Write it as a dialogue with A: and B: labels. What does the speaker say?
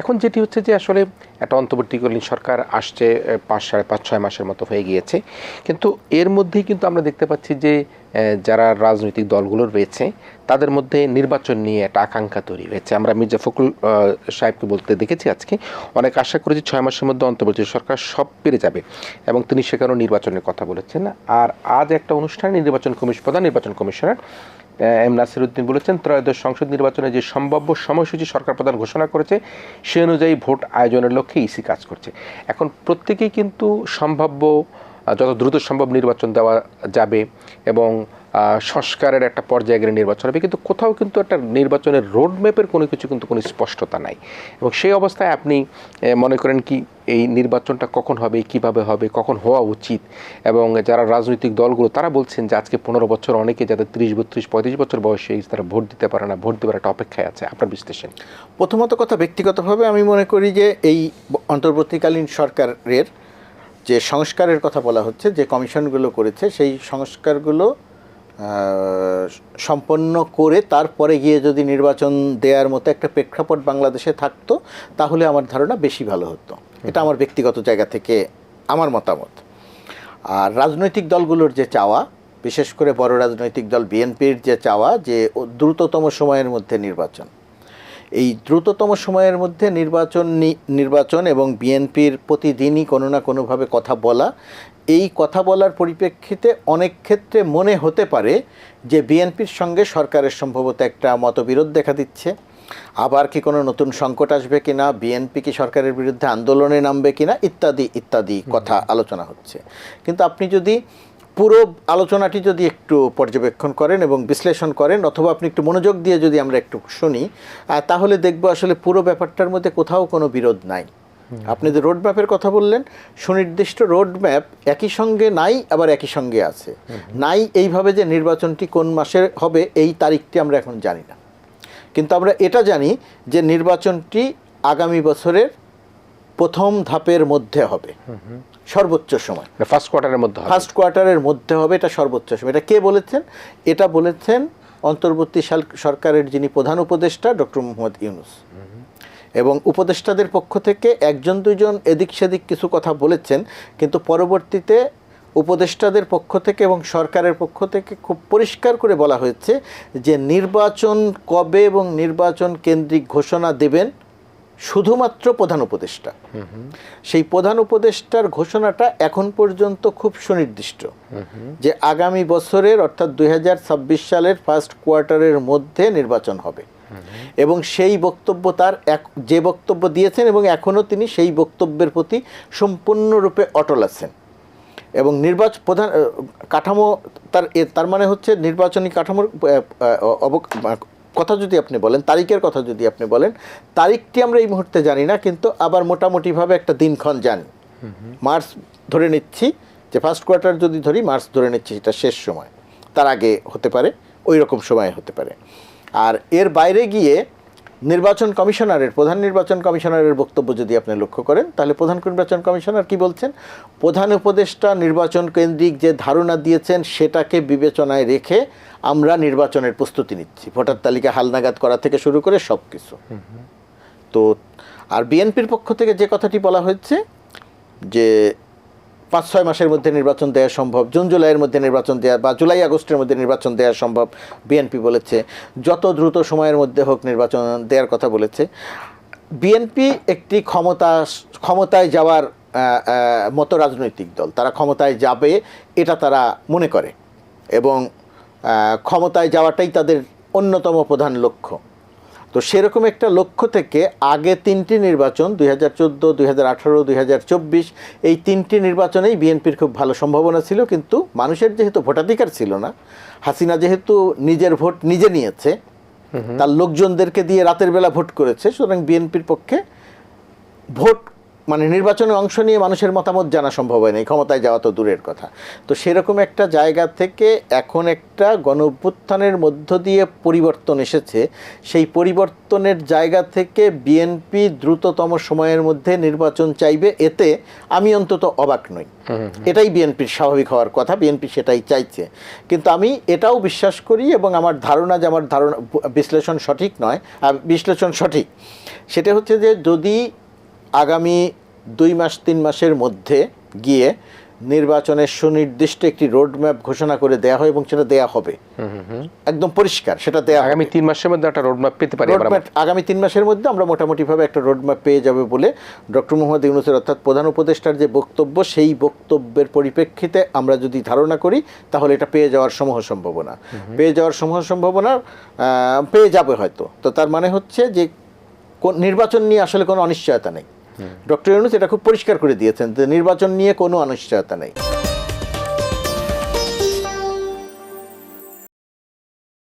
A: এখন যেটি হচ্ছে যে আসলে একটা অন্তর্বর্তীকালীন সরকার আসছে পাঁচ, সাড়ে পাঁচ, ছয় মাসের মতো হয়ে গিয়েছে। কিন্তু এর মধ্যেই কিন্তু আমরা দেখতে পাচ্ছি যে যারা রাজনৈতিক দলগুলো রয়েছে, তাদের মধ্যে নির্বাচন নিয়ে একটা আকাঙ্ক্ষা তৈরি হয়েছে। আমরা মির্জা ফখরুল সাহেবকে বলতে দেখেছি আজকে, অনেক আশা করেছি ছয় মাসের মধ্যে অন্তর্বর্তী সরকার সব পেরে যাবে এবং তিনি সেখানেও নির্বাচনের কথা বলেছেন। আর আজ একটা অনুষ্ঠানে নির্বাচন কমিশন প্রধান নির্বাচন কমিশনার এম নাসির উদ্দিন বলেছেন, ত্রয়োদশ সংসদ নির্বাচনে যে সম্ভাব্য সময়সূচি সরকার প্রধান ঘোষণা করেছে, সে অনুযায়ী ভোট আয়োজনের লক্ষ্যে ইসি কাজ করছে। এখন প্রত্যেকেই কিন্তু সম্ভাব্য যত দ্রুত সম্ভব নির্বাচন দেওয়া যাবে এবং সংস্কারের একটা পর্যায়ে গেলে নির্বাচন হবে। কিন্তু কোথাও কিন্তু একটা নির্বাচনের রোড ম্যাপের কোনো কিছু কিন্তু কোনো স্পষ্টতা নাই। এবং সেই অবস্থায় আপনি মনে করেন কি, এই নির্বাচনটা কখন হবে, কীভাবে হবে, কখন হওয়া উচিত? এবং যারা রাজনৈতিক দলগুলো, তারা বলছেন যে আজকে পনেরো বছর অনেকে যাদের তিরিশ, বত্রিশ, পঁয়ত্রিশ বছর বয়সে তারা ভোট দিতে পারে না, ভোট দেওয়ার একটা অপেক্ষায় আছে। আপনার বিশ্লেষণ?
B: প্রথমত কথা ব্যক্তিগতভাবে আমি মনে করি যে এই অন্তর্বর্তীকালীন সরকারের যে সংস্কারের কথা বলা হচ্ছে, যে কমিশনগুলো করেছে, সেই সংস্কারগুলো সম্পন্ন করে তারপরে গিয়ে যদি নির্বাচন দেওয়ার মতো একটা প্রেক্ষাপট বাংলাদেশে থাকতো, তাহলে আমার ধারণা বেশি ভালো হতো। এটা আমার ব্যক্তিগত জায়গা থেকে আমার মতামত। আর রাজনৈতিক দলগুলোর যে চাওয়া, বিশেষ করে বড় রাজনৈতিক দল বিএনপির যে চাওয়া, যে দ্রুততম সময়ের মধ্যে নির্বাচন। এই দ্রুততম সময়ের মধ্যে নির্বাচন নির্বাচন এবং বিএনপির প্রতিদিনই কোনো না কোনোভাবে কথা বলা এই কথা বলার পরিপ্রেক্ষিতে অনেক ক্ষেত্রে মনে হতে পারে যে বিএনপির সঙ্গে সরকারের সম্ভবত একটা মতবিরোধ দেখা দিচ্ছে। আবার কি কোনো নতুন সংকট আসবে কিনা বিএনপি কি সরকারের বিরুদ্ধে আন্দোলনে নামবে কি না ইত্যাদি ইত্যাদি কথা আলোচনা হচ্ছে। কিন্তু আপনি যদি পুরো আলোচনাটি যদি একটু পর্যবেক্ষণ করেন এবং বিশ্লেষণ করেন অথবা আপনি একটু মনোযোগ দিয়ে যদি আমরা একটু শুনি তাহলে দেখব আসলে পুরো ব্যাপারটার মধ্যে কোথাও কোনো বিরোধ নাই। আপনি যে রোড ম্যাপের কথা বললেন সুনির্দিষ্ট রোড ম্যাপ একই সঙ্গে নাই আবার একই সঙ্গে আছে। নাই এইভাবে যে নির্বাচনটি কোন মাসে হবে এই তারিখটি আমরা এখন জানি না। কিন্তু আমরা এটা জানি যে নির্বাচনটি আগামী বছরের প্রথম ধাপের মধ্যে হবে। সর্বোচ্চ সময়।
A: ফার্স্ট কোয়ার্টারের মধ্যে
B: ফার্স্ট কোয়ার্টারের মধ্যে হবে এটা সর্বোচ্চ সময়। এটা কে বলেছেন? এটা বলেছেন অন্তর্বর্তী সরকারের যিনি প্রধান উপদেষ্টা ডক্টর মোহাম্মদ ইউনুস। এবং উপদেষ্টাদের পক্ষ থেকে একজন দুজন এদিক সেদিক কিছু কথা বলেছেন কিন্তু পরবর্তীতে উপদেষ্টাদের পক্ষ থেকে এবং সরকারের পক্ষ থেকে খুব পরিষ্কার করে বলা হয়েছে যে নির্বাচন কবে এবং নির্বাচন কেন্দ্রিক ঘোষণা দেবেন শুধুমাত্র প্রধান উপদেষ্টা। সেই প্রধান উপদেষ্টার ঘোষণাটা এখন পর্যন্ত খুব সুনির্দিষ্ট যে আগামী বছরের অর্থাৎ দু হাজার ছাব্বিশ সালের ফার্স্ট কোয়ার্টারের মধ্যে নির্বাচন হবে। এবং সেই বক্তব্য তার এক, যে বক্তব্য দিয়েছেন এবং এখনও তিনি সেই বক্তব্যের প্রতি সম্পূর্ণরূপে অটল আছেন। এবং নির্বাচন প্রধান কাঠামো তার তার মানে হচ্ছে নির্বাচনী কাঠামোর কথা যদি আপনি বলেন, তারিখের কথা যদি আপনি বলেন, তারিখটি আমরা এই মুহূর্তে জানি না, কিন্তু আবার মোটামুটিভাবে একটা দিনক্ষণ জানি। মার্চ ধরে নিচ্ছি, যে ফার্স্ট কোয়ার্টার যদি ধরি, মার্চ ধরে নিচ্ছি, সেটা শেষ সময়। তার আগে হতে পারে, ওই রকম সময় হতে পারে। আর এর বাইরে গিয়ে নির্বাচন কমিশনারের প্রধান নির্বাচন কমিশনারের বক্তব্য যদি আপনি লক্ষ্য করেন তাহলে প্রধান নির্বাচন কমিশনার কি বলছেন? প্রধান উপদেষ্টা নির্বাচন কেন্দ্রিক যে ধারণা দিয়েছেন সেটাকে বিবেচনায় রেখে আমরা নির্বাচনের প্রস্তুতি নিচ্ছি। ভোটার তালিকা হালনাগাদ করা থেকে শুরু করে সব কিছু তো আর বিএনপির পক্ষ থেকে যে কথাটি বলা হয়েছে যে পাঁচ ছয় মাসের মধ্যে নির্বাচন দেওয়া সম্ভব, জুন জুলাইয়ের মধ্যে নির্বাচন দেওয়া বা জুলাই আগস্টের মধ্যে নির্বাচন দেওয়া সম্ভব, বিএনপি বলেছে। যত দ্রুত সময়ের মধ্যে হোক নির্বাচন দেওয়ার কথা বলেছে। বিএনপি একটি ক্ষমতা, ক্ষমতায় যাওয়ার মতো রাজনৈতিক দল। তারা ক্ষমতায় যাবে, এটা তারা মনে করে। এবং ক্ষমতায় যাওয়াটাই তাদের অন্যতম প্রধান লক্ষ্য। তো সেরকম একটা লক্ষ্য থেকে আগে তিনটি নির্বাচন দুই হাজার চোদ্দ দুই হাজার আঠারো দুই হাজার চব্বিশ এই তিনটি নির্বাচনেই বিএনপির খুব ভালো সম্ভাবনা ছিল কিন্তু মানুষের যেহেতু ভোটাধিকার ছিল না হাসিনা যেহেতু নিজের ভোট নিজে নিয়েছে তার লোকজনদেরকে দিয়ে রাতের বেলা ভোট করেছে সুতরাং বিএনপির পক্ষে ভোট মানে নির্বাচনে অংশ নিয়ে মানুষের মতামত জানা সম্ভব হয় না এই ক্ষমতায় যাওয়া তো দূরের কথা। তো সেরকম একটা জায়গা থেকে এখন একটা গণ মধ্য দিয়ে পরিবর্তন এসেছে। সেই পরিবর্তনের জায়গা থেকে বিএনপি দ্রুততম সময়ের মধ্যে নির্বাচন চাইবে এতে আমি অন্তত অবাক নই। এটাই বিএনপির স্বাভাবিক হওয়ার কথা বিএনপি সেটাই চাইছে। কিন্তু আমি এটাও বিশ্বাস করি এবং আমার ধারণা যে আমার ধারণা বিশ্লেষণ সঠিক নয় বিশ্লেষণ সঠিক। সেটা হচ্ছে যে যদি আগামী দুই মাস তিন মাসের মধ্যে গিয়ে নির্বাচনের সুনির্দিষ্ট একটি রোডম্যাপ ঘোষণা করে দেয়া হয় এবং সেটা দেয়া হবে। একদম পরিষ্কার সেটা দেয়া
A: আগামী তিন মাসের মধ্যে একটা রোডম্যাপ পেতে পারি
B: আগামী তিন মাসের মধ্যে আমরা মোটামুটিভাবে একটা রোডম্যাপ পেয়ে যাবে বলে ডক্টর মোহাম্মদ ইউনুসের অর্থাৎ প্রধান উপদেষ্টার যে বক্তব্য সেই বক্তব্যের পরিপ্রেক্ষিতে আমরা যদি ধারণা করি তাহলে এটা পেয়ে যাওয়ার সমূহ সম্ভাবনা। পেয়ে যাওয়ার সমূহ সম্ভাবনা পেয়ে যাবে হয়তো। তো তার মানে হচ্ছে যে কোন- নির্বাচন নিয়ে আসলে কোনো অনিশ্চয়তা নেই। ডক্টর ইউনুস এটা খুব পরিষ্কার করে দিয়েছেন যে নির্বাচন নিয়ে কোনো অনিশ্চয়তা নেই।